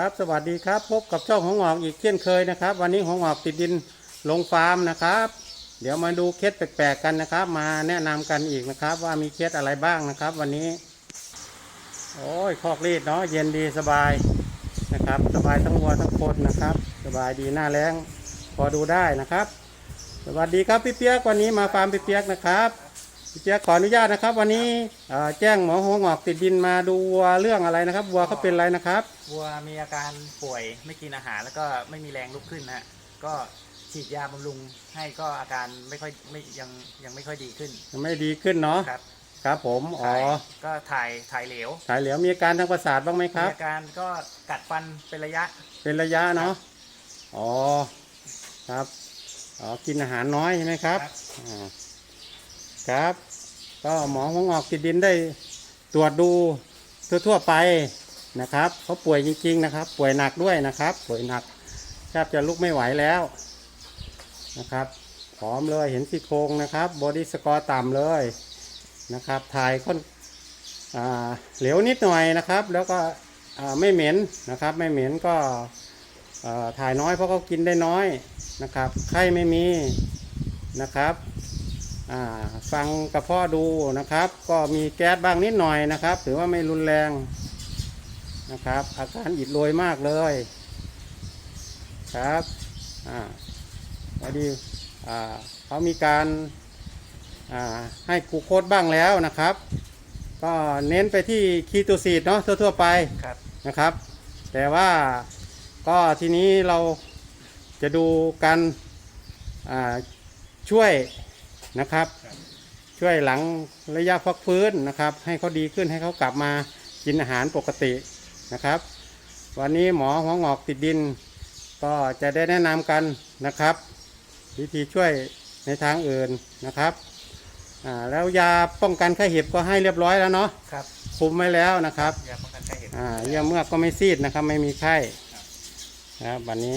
ครับสวัสดีครับ พบกับช่องของหงอกอีกเช่นเคยนะครับ วันนี้ของหงอกติดดินลงฟาร์มนะครับ เดี๋ยวมาดูเคสแปลกๆกันนะครับ มาแนะนำกันอีกนะครับ ว่ามีเคสอะไรบ้างนะครับ วันนี้ โอ้ยคอกรีดเนาะเย็นดีสบายนะครับ สบายทั้งวัวทั้งคนนะครับ สบายดีหน้าแรงพอดูได้นะครับ สวัสดีครับพี่เปียกวันนี้มาฟาร์มพี่เปียกนะครับ พี่เปียกขออนุญาตนะครับ วันนี้เอ่อแจ้งหมอหัวงอกติดดินมาดูวัวเรื่องอะไรนะครับวัวเขาเป็นอะไรนะครับ วัวมีอาการป่วยไม่กินอาหารแล้วก็ไม่มีแรงลุกขึ้นนะฮะก็ฉีดยาบำรุงให้ก็อาการไม่ค่อยไม่ยังยังไม่ค่อยดีขึ้นไม่ดีขึ้นเนาะครับครับ ผมอ๋อถ่ายก็ถ่ายถ่ายเหลวสายเหลียวมีอาการทางประสาทบ้างไหมครับมีอาการก็กัดฟันเป็นระยะ เป็นระยะเนาะอ๋อครับอ๋อกินอาหารน้อยใช่ไหมครับอ่า ครับ ก็หมอหัวงอกติดดินได้ตรวจดูทั่วๆไปนะครับเขาป่วยจริงๆนะครับ ป่วยหนักด้วยนะครับ ป่วยหนักแทบจะลุกไม่ไหวแล้วนะครับผอมเลยเห็นซี่โครงนะครับบอดี้สกอร์ต่ำเลยนะครับถ่ายค่อนอเหลวนิดหน่อยนะครับ แล้วก็ไม่เหม็นนะครับ ไม่เหม็นก็ถ่ายน้อยเพราะเขากินได้น้อยนะครับไข้ไม่มีนะครับ ฟังกระเพาะดูนะครับ ก็มีแก๊สบ้างนิดหน่อยนะครับ ถือว่าไม่รุนแรงนะครับ อาการอิดโรยมากเลยครับอ่าพอดีอ่าเขามีการอ่าให้กูโคดบ้างแล้วนะครับ ก็เน้นไปที่คีโตซีดเนาะทั่วๆไปนะครับ แต่ว่าก็ทีนี้เราจะดูการช่วย นะครับ ช่วยหลังระยะพักฟื้นนะครับ ให้เขาดีขึ้นให้เขากลับมากินอาหารปกตินะครับ วันนี้หมอหัวงอกติดดิน ก็จะได้แนะนำกันนะครับ วิธีช่วยในทางอื่นนะครับอ่าแล้วยาป้องกันไข้เห็บก็ให้เรียบร้อยแล้วเนาะครับคุมไว้แล้วนะครับยาป้องกันไข้เห็บอ่าเยี่ยมเมือกก็ไม่ซีดนะครับ ไม่มีไข้นะครับวันนี้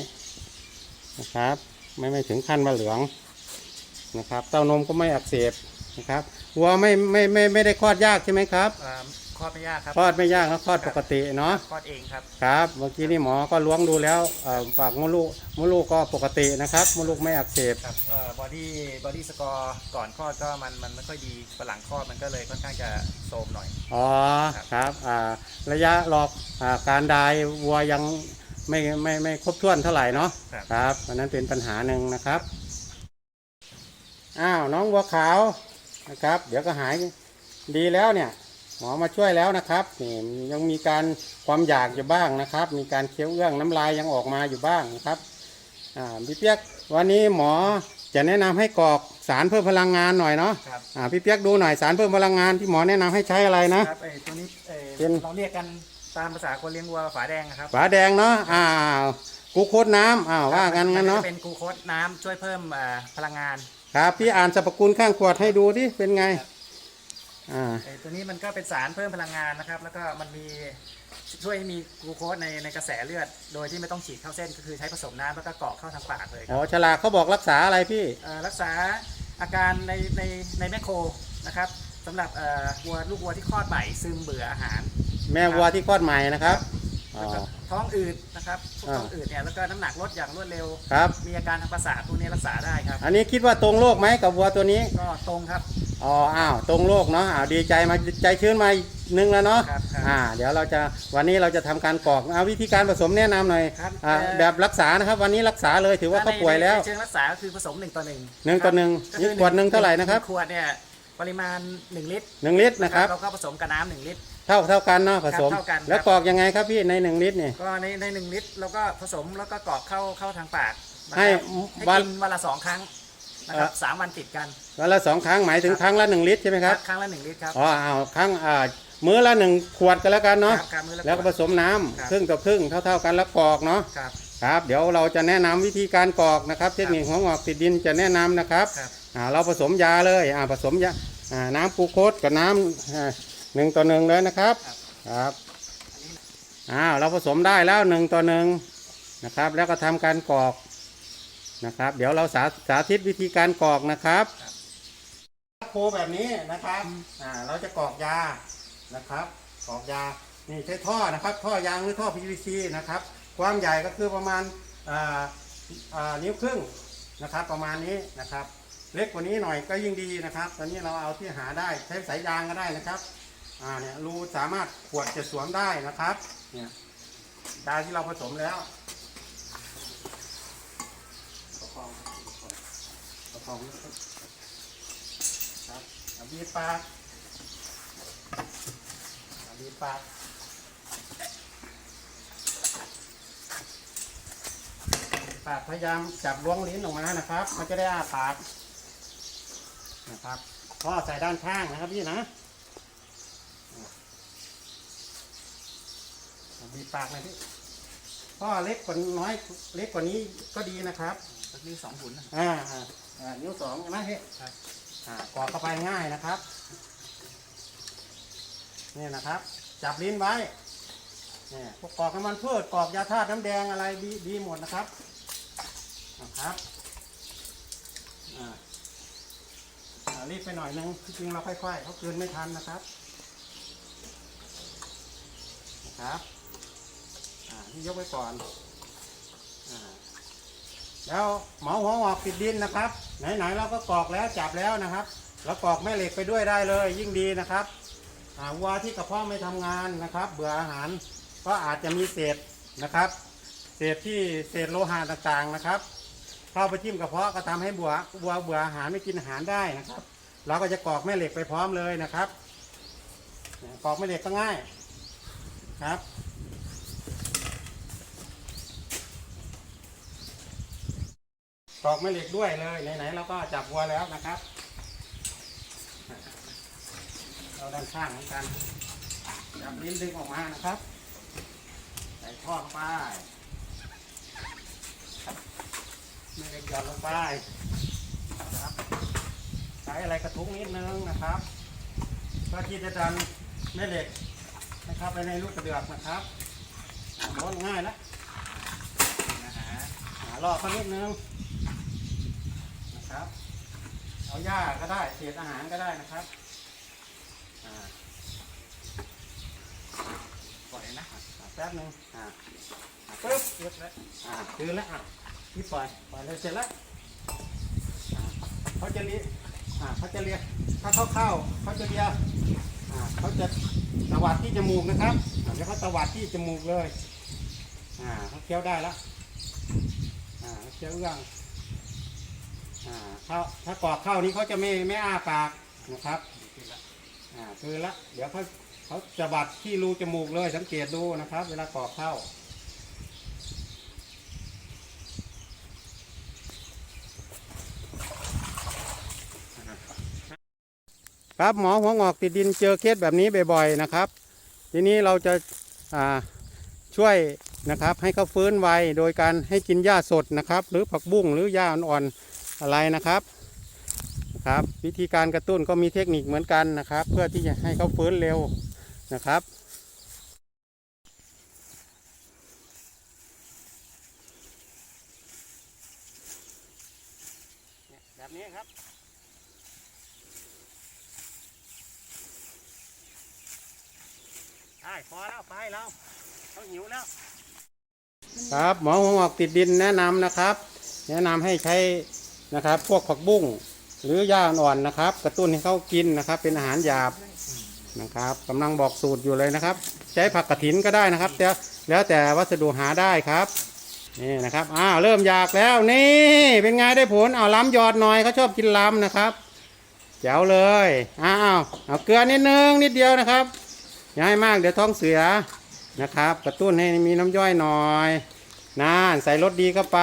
นะครับ ไม่ไม่ถึงขั้นว่าเหลือง นะครับ เต้านมก็ไม่อักเสบนะครับวัวไม่ไม่ไม่ไม่ได้คลอดยากใช่ไหมครับเอ่อคลอดไม่ยากครับคลอดไม่ยากนะคลอดปกติเนาะคลอดเองครับครับเมื่อกี้นี่หมอก็ล้วงดูแล้วเอ่อปากมดลูกมดลูกก็ปกตินะครับมดลูกไม่อักเสบครับเอ่อบอดี้บอดี้สกอร์ก่อนคลอดก็มันมันไม่ค่อยดีพอหลังคลอดมันก็เลยค่อนข้างจะโทรมหน่อย อ๋อครับอ่าระยะรอกอาการดายวัวยังไม่ไม่ไม่ครบถ้วนเท่าไหร่เนาะครับครับอันนั้นเป็นปัญหาหนึ่งนะครับ อ้าวน้องวัวขาวนะครับ เดี๋ยวก็หายดีแล้วเนี่ย หมอมาช่วยแล้วนะครับนี่ยังมีการความอยากอยู่บ้างนะครับ มีการเคี้ยวเอื้องน้ำลายยังออกมาอยู่บ้างนะครับอ่าพี่เปียกวันนี้หมอจะแนะนำให้กรอกสารเพิ่มพลังงานหน่อยเนาะครับอ่าพี่เปียกดูหน่อยสารเพิ่มพลังงานที่หมอแนะนำให้ใช้อะไรนะครับไอ้ตัวนี้ไอ้เป็นเราเรียกกันตามภาษาคนเลี้ยงวัวฝาแดงนะครับฝาแดงเนาะอ้าวกูโคตรน้ำอ้าวว่ากันงั้นเนาะมัจเป็นกลูโคสน้ำช่วยเพิ่มเอ่อพลังงาน ครับพี่อ่านสรรพคุณข้างขวดให้ดูที่เป็นไง อ่า ไอ้ตัวนี้มันก็เป็นสารเพิ่มพลังงานนะครับ แล้วก็มันมีช่วยให้มีกลูโคสในในกระแสเลือด โดยที่ไม่ต้องฉีดเข้าเส้นก็คือใช้ผสมน้ำแล้วก็กรอกเข้าทางปากเลยคอ๋รับอฉลากเขาบอกรักษาอะไรพี่ เอ่อรักษาอาการในในในแมคโครนะครับสำหรับเอ่อวัวลูกวัวที่คลอดใหม่ซึมเบื่ออาหาร แม่วัวที่คลอดใหม่นะครับ อ๋อแล้วก็ ท้องอืดนะครับพวกอ่าท้องอืดเนี่ยแล้วก็น้ำหนักลดอย่างรวดเร็ว ครับ มีอาการทางประสาทพวกนี้รักษาได้ครับ อันนี้คิดว่าตรงโรคไหมกับวัวตัวนี้ ก็ตรงครับ อ๋อ อ้าว ตรงโรคเนาะ อ้าว ดีใจมาใจชื้นมาอีกนึงแล้วเนาะ ครับครับอ่า เดี๋ยวเราจะวันนี้เราจะทำการกรอก เอาวิธีการผสมแนะนำหน่อยครับอ่าเอ่อ แบบรักษานะครับ วันนี้รักษาเลยถือว่าเขาป่วยแล้ว ในเชิงรักษาก็คือผสมหนึ่งต่อหนึ่งหนึ่งต่อหนึ่งก็คือนี่ขวดหนึ่งเท่าไหร่นะครับ ขวดเนี่ยปริมาณ1ลิตรหนึ่งลิตรนะครับ เราก็ผสมกับน้ำหนึ่งลิตร เท่าเท่ากันเนาะผสม ครับเท่ากันครับ แล้วกรอกยังไงครับพี่ในหนึ่งลิตรเนี่ย ก็ในในหนึ่งลิตรเราก็ผสมแล้วก็กรอกเข้าเข้าทางปากนะครับให้ให้วันกินวันละสองครั้งนะครับเอ่อ สามวันติดกันวันละสองครั้งหมายถึงครั้งละหนึ่งลิตรใช่ไหมครับครั้งละหนึ่งลิตรครับ อ๋อเอาครั้งอ่ามื้อละหนึ่งขวดกันแล้วกันเนาะครับครับมื้อละแล้วก็ผสมน้ำครับ ครึ่งต่อครึ่งเท่าๆกันแล้วกรอกเนาะครับ ครับเดี๋ยวเราจะแนะนำวิธีการกรอกนะครับ เทคนิคของงอกติดดินจะแนะนำนะครับครับ อ่าเราผสมยาเลยอ่าผสมยาอ่าน้ำกลูโคสกับน้ำอ่า หนึ่งต่อหนึ่งเลยนะครับครับอ้าวเราผสมได้แล้วหนึ่งต่อหนึ่งนะครับ แล้วก็ทำการกรอกนะครับ เดี๋ยวเราสาสาธิตวิธีการกรอกนะครับโคแบบนี้นะครับอ่าเราจะกรอกยานะครับกรอกยานี่ใช้ท่อนะครับ ท่อยางหรือท่อ PVC นะครับ ความใหญ่ก็คือประมาณอ่าอ่านิ้วครึ่งนะครับ ประมาณนี้นะครับ เล็กกว่านี้หน่อยก็ยิ่งดีนะครับ ตอนนี้เราเอาที่หาได้ใช้สายยางก็ได้นะครับ อ่าเนี่ยรูสามารถขวดจะสวมได้นะครับ เนี่ยยาที่เราผสมแล้วประคองประคองครับเอาบีบปากเอาบีบปากปากพยายามจับล้วงลิ้นออกมานะครับ มันจะได้อาปากนะครับพ่อใส่ด้านข้างนะครับพี่นะอะบีบ ปากหนะพี่พ่อเล็กกว่าน้อยเล็กกว่านี้ก็ดีนะครับก็คือสองหุ่นนะอ่าอ่าอ่านิ้วสองใช่ไหมพี่ครับอ่ากรอกเข้าไปง่ายนะครับ นี่นะครับ จับลิ้นไว้เนี่ยพวกกรอกน้ำมันพืชกรอกยาธาตุน้ำแดงอะไรดีดีหมดนะครับนะครับอ่าอ่ารีบไปหน่อยนึงที่จริงเราค่อยๆเขาเกินไม่ทันนะครับนะครับ อ่าที่ยกไว้ก่อนอ่าแล้วหมอหัวงอกติดดินนะครับ ไหนๆเราก็กรอกแล้วจับแล้วนะครับ แล้วกรอกแม่เหล็กไปด้วยได้เลย ยิ่งดีนะครับอ่าวัวที่กระเพาะไม่ทำงานนะครับ เบื่ออาหาร ก็อาจจะมีเศษนะครับ เศษที่เศษโลหะต่างๆนะครับเข้าไปจิ้มกระเพาะก็ทำให้บัวบัวเบื่ออาหารไม่กินอาหารได้นะครับ เราก็จะกรอกแม่เหล็กไปพร้อมเลยนะครับกรอกแม่เหล็กก็ง่ายครับ กรอกแม่เหล็กด้วยเลยไหนๆเราก็จับวัวแล้วนะครับ เราด้านข้างเหมือนกัน จับลิ้นดึงออกมานะครับ ใส่ท่อเข้าไปไม่ได้หย่อนลงไปนะครับใช้อะไรกระทุ้งนิดนึงนะครับเพื่อที่จะดันแม่เหล็กนะครับไปในลูกกระเดือกนะครับโน้นง่ายแล้วนะฮะหาล่อเขานิดนึง นะครับ เอาหญ้าก็ได้เศษอาหารก็ได้นะครับปล่อยนะแป๊บนึงอ่าปึ๊บเรียบแล้วอ่าคืนแล้วอะพี่ปล่อยปล่อยเลยเสร็จแล้วเขาจะเลี้ยอ่าเขาจะเลี้ยถ้าเขาเข้าเขาจะเลี้ยอ่าเขาจะตวัดที่จมูกนะครับแล้วเขาตวัดที่จมูกเลยอ่าเขาเคี้ยวได้แล้วอ่าเขาเคี้ยวเอื้อง อ่าถ้าถ้ากรอกเข้านี้เขาจะไม่ไม่อ้าปากนะครับดีขึ้นแล้วอ่าคือละ เดี๋ยวเขาเขาจะบัดที่รูจมูกเลยสังเกตดูนะครับ เวลากรอกเข้าครับหมอหัวงอกติดดินเจอเคสแบบนี้บ่อยๆนะครับ ทีนี้เราจะาช่วยนะครับให้เขาฟื้นไวโดยการให้กินหญ้าสดนะครับ หรือผักบุ้งหรือหญ้าอ่อนๆ อะไรนะครับนะครับ วิธีการกระตุ้นก็มีเทคนิคเหมือนกันนะครับ เพื่อที่จะให้เขาฟื้นเร็วนะครับแบบนี้ครับได้พอแล้วไปแล้วเขาหิวแล้ว ครับหมอหัวงอกติดดินแนะนำนะครับ แนะนำให้ใช้ นะครับ พวกผักบุ้งหรือหญ้าอ่อนนะครับ กระตุ้นให้เขากินนะครับ เป็นอาหารหยาบนะครับกำลังบอกสูตรอยู่เลยนะครับ ใช้ผักกระถินก็ได้นะครับแต่แล้วแต่วัสดุหาได้ครับนี่นะครับอ้าวเริ่มอยากแล้วนี่เป็นไงได้ผลเอาล้ำหยอดหน่อยเขาชอบกินล้ำนะครับแจ๋วเลยอ้าวเอาเกลือนิดนึงนิดเดียวนะครับอย่าให้มากเดี๋ยวท้องเสียนะครับ กระตุ้นให้มีน้ำย่อยหน่อยนานใส่รสดีเข้าไป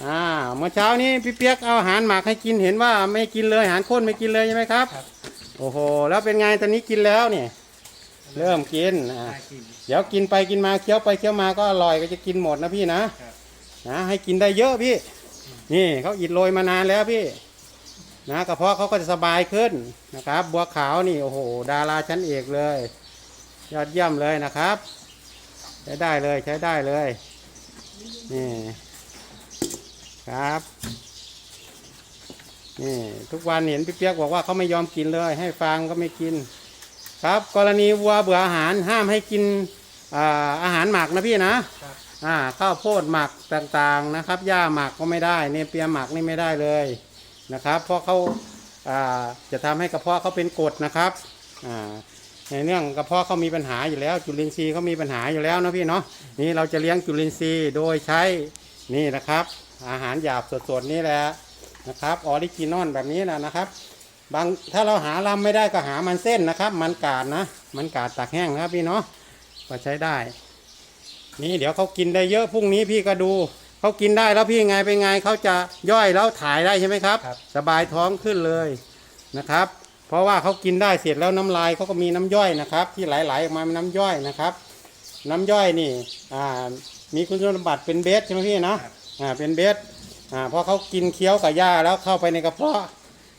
อ่าเมื่อเช้านี้พี่เปียกเอาอาหารหมักให้กินเห็นว่าไม่กินเลยอาหารข้นไม่กินเลยใช่ไหมครับ ครับโอ้โหแล้วเป็นไงตอนนี้กินแล้วเนี่ย เริ่มกินอ่าน่ากิน เดี๋ยวกินไปกินมาเคี้ยวไปเคี้ยวมาก็อร่อยก็จะกินหมดนะพี่นะครับ นะให้กินได้เยอะพี่ นี่เขาอิดโรยมานานแล้วพี่นะกระเพาะเขาก็จะสบายขึ้นนะครับ บัวขาวนี่โอ้โห ดาราชั้นเอกเลย ยอดเยี่ยมเลยนะครับ ใช้ได้เลยใช้ได้เลยนี่ ครับนี่ทุกวันเห็นพี่เปียกบอกว่าเขาไม่ยอมกินเลย ให้ฟังก็ไม่กิน ครับ กรณีวัวเบื่ออาหารห้ามให้กินอ่าอาหารหมักนะพี่นะครับอ่าข้าวโพดหมักต่างๆนะครับหญ้าหมักก็ไม่ได้เนเปียหมักนี่ไม่ได้เลยนะครับ เพราะเขาอ่าจะทำให้กระเพาะเขาเป็นกรดนะครับอ่าในเรื่องกระเพาะเขามีปัญหาอยู่แล้ว จุลินทรีย์เขามีปัญหาอยู่แล้วนะพี่เนาะนี่เราจะเลี้ยงจุลินทรีย์โดยใช้นี่นะครับ อาหารหยาบสดๆนี่แหละนะครับออริจินอลแบบนี้นะนะครับ บางถ้าเราหาลำไม่ได้ก็หามันเส้นนะครับ มันกาดนะ มันกาดตากแห้งนะครับพี่เนาะก็ใช้ได้ นี่เดี๋ยวเขากินได้เยอะพรุ่งนี้พี่ก็ดูเขากินได้แล้วพี่ไงเป็นไงเขาจะย่อยแล้วถ่ายได้ใช่ไหมครับครับ สบายท้องขึ้นเลยนะครับ เพราะว่าเขากินได้เสร็จแล้วน้ำลายเขาก็มีน้ำย่อยนะครับ ที่ไหลๆออกมาเป็นน้ำย่อยนะครับ น้ำย่อยนี่อ่ามีคุณสมบัติเป็นเบสใช่ไหมพี่เนาะ อ่าเป็นเบสอ่าพอเขากินเคี้ยวกับหญ้าแล้วเข้าไปในกระเพาะ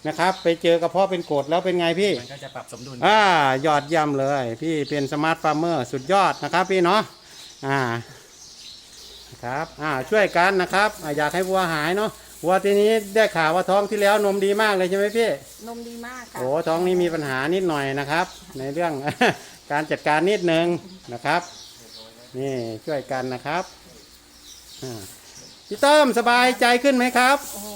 นะครับ ไปเจอกระเพาะเป็นกรดแล้วเป็นไงพี่มันก็จะปรับสมดุลอ่ายอดเยี่ยมเลย พี่เป็นสมาร์ทฟาร์มเมอร์สุดยอดนะครับพี่เนาะอ่าครับอ่าช่วยกันนะครับอ่าอยากให้วัวหายเนาะวัวทีนี้ได้ข่าวว่าท้องที่แล้วนมดีมากเลยใช่ไหมพี่ นมดีมากค่ะโอ้ท้องนี้มีปัญหานิดหน่อยนะครับ ในเรื่อง การจัดการนิดนึงนะครับ นี่ช่วยกันนะครับอ่า พี่ต้อมสบายใจขึ้นไหมครับ โอ้โห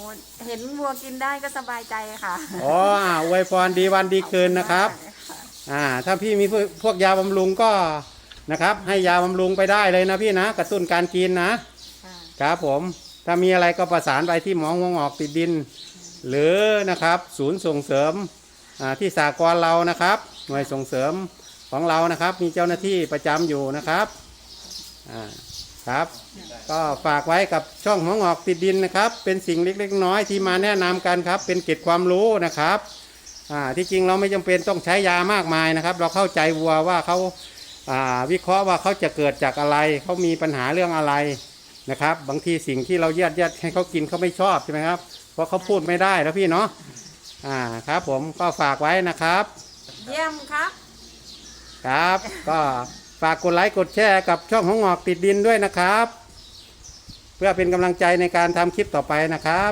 เห็นวัวกินได้ก็สบายใจค่ะอ๋ออ่าอวยพรดีวันดีคืนนะครับ อ่า ถ้าพี่มีพวกพวกยาบำรุงก็นะครับ ให้ยาบำรุงไปได้เลยนะพี่นะ กระตุ้นการกินนะ ค่ะ ครับผม ถ้ามีอะไรก็ประสานไปที่หมอหัวงอกติดดิน หรือนะครับ ศูนย์ส่งเสริมอ่าที่สากลเรานะครับ หน่วยส่งเสริมของเรานะครับ มีเจ้าหน้าที่ประจำอยู่นะครับอ่า ครับ ก็ฝากไว้กับช่องหัวงอกติดดินนะครับ เป็นสิ่งเล็กๆ น้อยๆที่มาแนะนำกันครับ เป็นเกร็ดความรู้นะครับอ่าที่จริงเราไม่จำเป็นต้องใช้ยามากมายนะครับ เราเข้าใจวัวว่าเขาอ่าวิเคราะห์ว่าเขาจะเกิดจากอะไร เขามีปัญหาเรื่องอะไรนะครับ บางทีสิ่งที่เราเยียดยัดให้เขากินเขาไม่ชอบใช่ไหมครับ เพราะเขาพูดไม่ได้แล้วพี่เนาะอ่าครับผมก็ฝากไว้นะครับ เยี่ยมครับ ครับก็ ฝากกดไลค์กดแชร์กับช่องของงอกติดดินด้วยนะครับ เพื่อเป็นกำลังใจในการทำคลิปต่อไปนะครับ